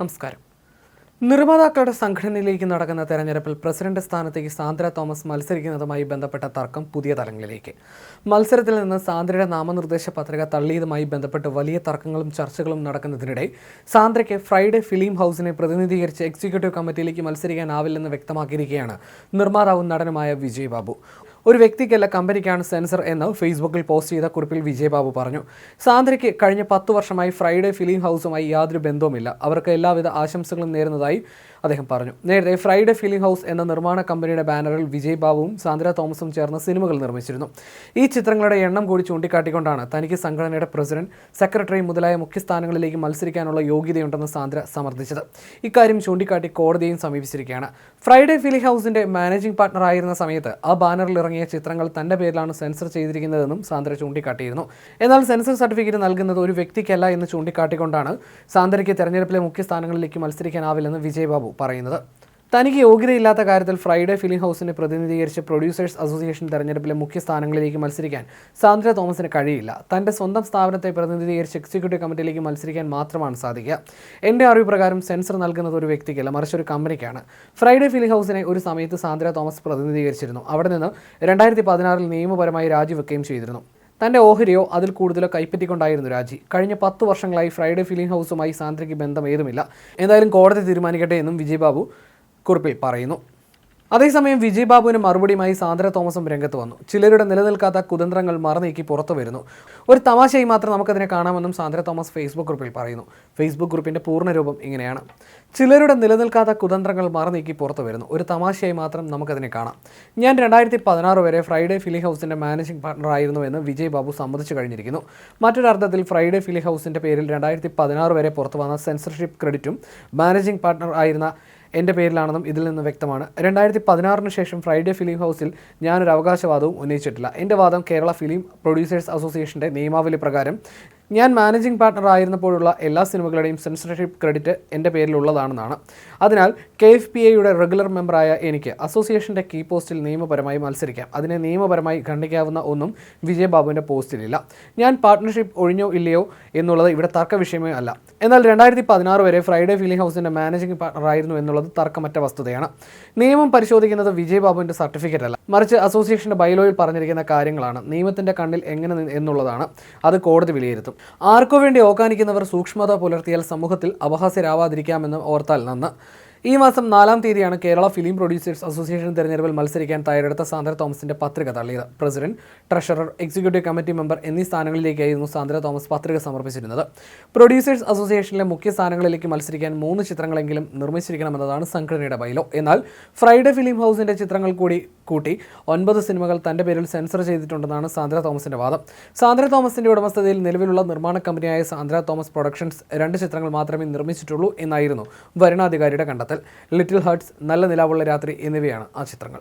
നമസ്കാരം. നിർമ്മാതാക്കളുടെ സംഘടനയിലേക്ക് നടക്കുന്ന തെരഞ്ഞെടുപ്പിൽ പ്രസിഡന്റ് സ്ഥാനത്തേക്ക് സാന്ദ്ര തോമസ് മത്സരിക്കുന്നതുമായി ബന്ധപ്പെട്ട തർക്കം പുതിയ തലങ്ങളിലേക്ക്. മത്സരത്തിൽ നിന്ന് സാന്ദ്രയുടെ നാമനിർദ്ദേശ പത്രിക തള്ളിയതുമായി ബന്ധപ്പെട്ട് വലിയ തർക്കങ്ങളും ചർച്ചകളും നടക്കുന്നതിനിടെ സാന്ദ്രയ്ക്ക് ഫ്രൈഡേ ഫിലിം ഹൗസിനെ പ്രതിനിധീകരിച്ച് എക്സിക്യൂട്ടീവ് കമ്മിറ്റിയിലേക്ക് മത്സരിക്കാനാവില്ലെന്ന് വ്യക്തമാക്കിയിരിക്കുകയാണ് നിർമ്മാതാവും നടനുമായ വിജയ് ബാബു. ഒരു വ്യക്തിക്കല്ല കമ്പനിക്കാണ് സെൻസർ എന്ന് ഫേസ്ബുക്കിൽ പോസ്റ്റ് ചെയ്ത കുറിപ്പിൽ വിജയബാബു പറഞ്ഞു. സാന്ദ്രയ്ക്ക് കഴിഞ്ഞ പത്തു വർഷമായി ഫ്രൈഡേ ഫിലിം ഹൗസുമായി യാതൊരു ബന്ധവുമില്ല. അവർക്ക് എല്ലാവിധ ആശംസകളും നേരുന്നതായി അദ്ദേഹം പറഞ്ഞു. നേരത്തെ ഫ്രൈഡേ ഫിലിം ഹൗസ് എന്ന നിർമ്മാണ കമ്പനിയുടെ ബാനറിൽ വിജയ് ബാബുവും സാന്ദ്ര തോമസും ചേർന്ന് സിനിമകൾ നിർമ്മിച്ചിരുന്നു. ഈ ചിത്രങ്ങളുടെ എണ്ണം കൂടി ചൂണ്ടിക്കാട്ടിക്കൊണ്ടാണ് തനിക്ക് സംഘടനയുടെ പ്രസിഡന്റ് സെക്രട്ടറി മുതലായ മുഖ്യസ്ഥാനങ്ങളിലേക്ക് മത്സരിക്കാനുള്ള യോഗ്യതയുണ്ടെന്ന് സാന്ദ്ര സമർത്ഥിച്ചത്. ഇക്കാര്യം ചൂണ്ടിക്കാട്ടി കോടതിയെയും സമീപിച്ചിരിക്കുകയാണ്. ഫ്രൈഡേ ഫിലിം ഹൗസിന്റെ മാനേജിംഗ് പാർട്ണർ ആയിരുന്ന സമയത്ത് ആ ബാനറിൽ ഇറങ്ങിയ ചിത്രങ്ങൾ തന്റെ പേരിലാണ് സെൻസർ ചെയ്തിരിക്കുന്നതെന്നും സാന്ദ്ര ചൂണ്ടിക്കാട്ടിയിരുന്നു. എന്നാൽ സെൻസർ സർട്ടിഫിക്കറ്റ് നൽകുന്നത് ഒരു വ്യക്തിക്കല്ല എന്ന് ചൂണ്ടിക്കാട്ടിക്കൊണ്ടാണ് സാന്ദ്രയ്ക്ക് തെരഞ്ഞെടുപ്പിലെ മുഖ്യ സ്ഥാനങ്ങളിലേക്ക് മത്സരിക്കാനാവില്ലെന്ന് വിജയ്ബാബു പറയുന്നത്. തനിക്ക് യോഗ്യതയില്ലാത്ത കാര്യത്തിൽ ഫ്രൈഡേ ഫിലിം ഹൗസിനെ പ്രതിനിധീകരിച്ച് പ്രൊഡ്യൂസേഴ്സ് അസോസിയേഷൻ തെരഞ്ഞെടുപ്പിലെ മുഖ്യ സ്ഥാനങ്ങളിലേക്ക് മത്സരിക്കാൻ സാന്ദ്ര തോമസിന് കഴിയില്ല. തന്റെ സ്വന്തം സ്ഥാപനത്തെ പ്രതിനിധീകരിച്ച് എക്സിക്യൂട്ടീവ് കമ്മിറ്റിയിലേക്ക് മത്സരിക്കാൻ മാത്രമാണ് സാധിക്കുക. എന്റെ അറിവ് പ്രകാരം സെൻസർ നൽകുന്നത് ഒരു വ്യക്തിക്കല്ല മറിച്ച് ഒരു കമ്പനിക്കാണ്. ഫ്രൈഡേ ഫിലിം ഹൗസിനെ ഒരു സമയത്ത് സാന്ദ്ര തോമസ് പ്രതിനിധീകരിച്ചിരുന്നു. അവിടെ നിന്ന് രണ്ടായിരത്തി പതിനാറിൽ നിയമപരമായി രാജിവെക്കുകയും ചെയ്തിരുന്നു. തന്റെ ഓഹരിയോ അതിൽ കൂടുതലോ കൈപ്പറ്റിക്കൊണ്ടായിരുന്നു രാജി. കഴിഞ്ഞ പത്ത് വർഷങ്ങളായി ഫ്രൈഡേ ഫിലിം ഹൗസുമായി സാന്ദ്രയ്ക്ക് ബന്ധം ഏതുമില്ല. എന്തായാലും കോടതി തീരുമാനിക്കട്ടെ എന്നും വിജയബാബു കുറിപ്പിൽ പറയുന്നു. അതേസമയം വിജയ് ബാബുവിന് മറുപടിയുമായി സാന്ദ്ര തോമസും രംഗത്ത് വന്നു. ചിലരുടെ നിലനിൽക്കാത്ത കുതന്ത്രങ്ങൾ മറനീക്കി പുറത്തു വരുന്നു. ഒരു തമാശയായി മാത്രം നമുക്കതിനെ കാണാമെന്നും സാന്ദ്ര തോമസ് ഫേസ്ബുക്ക് ഗ്രൂപ്പിൽ പറയുന്നു. ഫേസ്ബുക്ക് ഗ്രൂപ്പിന്റെ പൂർണരൂപം ഇങ്ങനെയാണ്. ചിലരുടെ നിലനിൽക്കാത്ത കുതന്ത്രങ്ങൾ മറനീക്കി പുറത്തു വരുന്നു. ഒരു തമാശയായി മാത്രം നമുക്കതിനെ കാണാം. ഞാൻ രണ്ടായിരത്തി പതിനാറ് വരെ ഫ്രൈഡേ ഫിലി ഹൗസിന്റെ മാനേജിംഗ് പാർട്ണർ ആയിരുന്നു എന്ന് വിജയ് ബാബു സമ്മതിച്ചു കഴിഞ്ഞിരിക്കുന്നു. മറ്റൊരർത്ഥത്തിൽ ഫ്രൈഡേ ഫിലി ഹൗസിന്റെ പേരിൽ രണ്ടായിരത്തി പതിനാറ് വരെ പുറത്തു വന്ന സെൻസർഷിപ്പ് ക്രെഡിറ്റും മാനേജിംഗ് പാർട്ണർ ആയിരുന്ന എന്റെ പേരിലാണെന്നും ഇതിൽ നിന്ന് വ്യക്തമാണ്. രണ്ടായിരത്തി പതിനാറിന് ശേഷം ഫ്രൈഡേ ഫിലിം ഹൗസിൽ ഞാനൊരു അവകാശവാദവും ഉന്നയിച്ചിട്ടില്ല. എന്റെ വാദം കേരള ഫിലിം പ്രൊഡ്യൂസേഴ്സ് അസോസിയേഷന്റെ നിയമാവലി പ്രകാരം ഞാൻ മാനേജിംഗ് പാർട്ണർ ആയിരുന്നപ്പോഴുള്ള എല്ലാ സിനിമകളുടെയും സെൻസർഷിപ്പ് ക്രെഡിറ്റ് എന്റെ പേരിലുള്ളതാണെന്നാണ്. അതിനാൽ കെ എഫ് പി എയുടെ റെഗുലർ മെമ്പറായ എനിക്ക് അസോസിയേഷന്റെ കീ പോസ്റ്റിൽ നിയമപരമായി മത്സരിക്കാം. അതിനെ നിയമപരമായി ഖണ്ഡിക്കാവുന്ന ഒന്നും വിജയബാബുവിന്റെ പോസ്റ്റിലില്ല ഞാൻ പാർട്ണർഷിപ്പ് ഒഴിഞ്ഞോ ഇല്ലയോ എന്നുള്ളത് ഇവിടെ തർക്ക വിഷയമേ അല്ല. എന്നാൽ രണ്ടായിരത്തി പതിനാറ് വരെ ഫ്രൈഡേ ഫിലിം ഹൗസിന്റെ മാനേജിംഗ് പാർട്ണർ ആയിരുന്നു എന്നുള്ളത് തർക്കമറ്റ വസ്തുതയാണ്. നിയമം പരിശോധിക്കുന്നത് വിജയബാബുവിന്റെ സർട്ടിഫിക്കറ്റ് അല്ല. മറിച്ച് അസോസിയേഷന്റെ ബൈലോയിൽ പറഞ്ഞിരിക്കുന്ന കാര്യങ്ങളാണ്. നിയമത്തിന്റെ കണ്ണിൽ എങ്ങനെ എന്നുള്ളതാണ്. അത് കോടതി വിലയിരുത്തും. ആർക്കു വേണ്ടി ഓക്കാനിക്കുന്നവർ സൂക്ഷ്മത പുലർത്തിയാൽ സമൂഹത്തിൽ അപഹാസ്യരാവാതിരിക്കാമെന്ന് ഓർത്താൽ നന്ന് ഈ മാസം നാലാം തീയതിയാണ് കേരള ഫിലിം പ്രൊഡ്യൂസേഴ്സ് അസോസിയേഷൻ തെരഞ്ഞെടുപ്പിൽ മത്സരിക്കാൻ തയ്യാറെടുത്ത സാന്ദ്ര തോമസിന്റെ പത്രിക തള്ളിയത്. President treasurer executive committee member എന്നീ സ്ഥാനങ്ങളിലേക്കായിരുന്നു സാന്ദ്ര തോമസ് പത്രിക സമർപ്പിച്ചിരുന്നത്. പ്രൊഡ്യൂസേഴ്സ് അസോസിയേഷനിലെ മുഖ്യ സ്ഥാനങ്ങളിലേക്ക് മത്സരിക്കാൻ മൂന്ന് ചിത്രങ്ങളെങ്കിലും നിർമ്മിച്ചിരിക്കണമെന്നതാണ് സംഘടനയുടെ ബൈലോ എന്നാൽ ഫ്രൈഡേ ഫിലിം ഹൗസിന്റെ ചിത്രങ്ങൾ കൂടി കൂട്ടി ഒൻപത് സിനിമകൾ തന്റെ പേരിൽ സെൻസർ ചെയ്തിട്ടുണ്ടെന്നാണ് സാന്ദ്ര തോമസിന്റെ വാദം. സാന്ദ്ര തോമസിന്റെ ഉടമസ്ഥതയിൽ നിലവിലുള്ള നിർമ്മാണ കമ്പനിയായ സാന്ദ്ര തോമസ് പ്രൊഡക്ഷൻസ് രണ്ട് ചിത്രങ്ങൾ മാത്രമേ നിർമ്മിച്ചിട്ടുള്ളൂ എന്നായിരുന്നു വരണാധികാരിയുടെ കണ്ടെത്തൽ. ലിറ്റിൽ ഹർട്സ് നല്ല നിലാവുള്ള രാത്രി എന്നിവയാണ് ആ ചിത്രങ്ങൾ.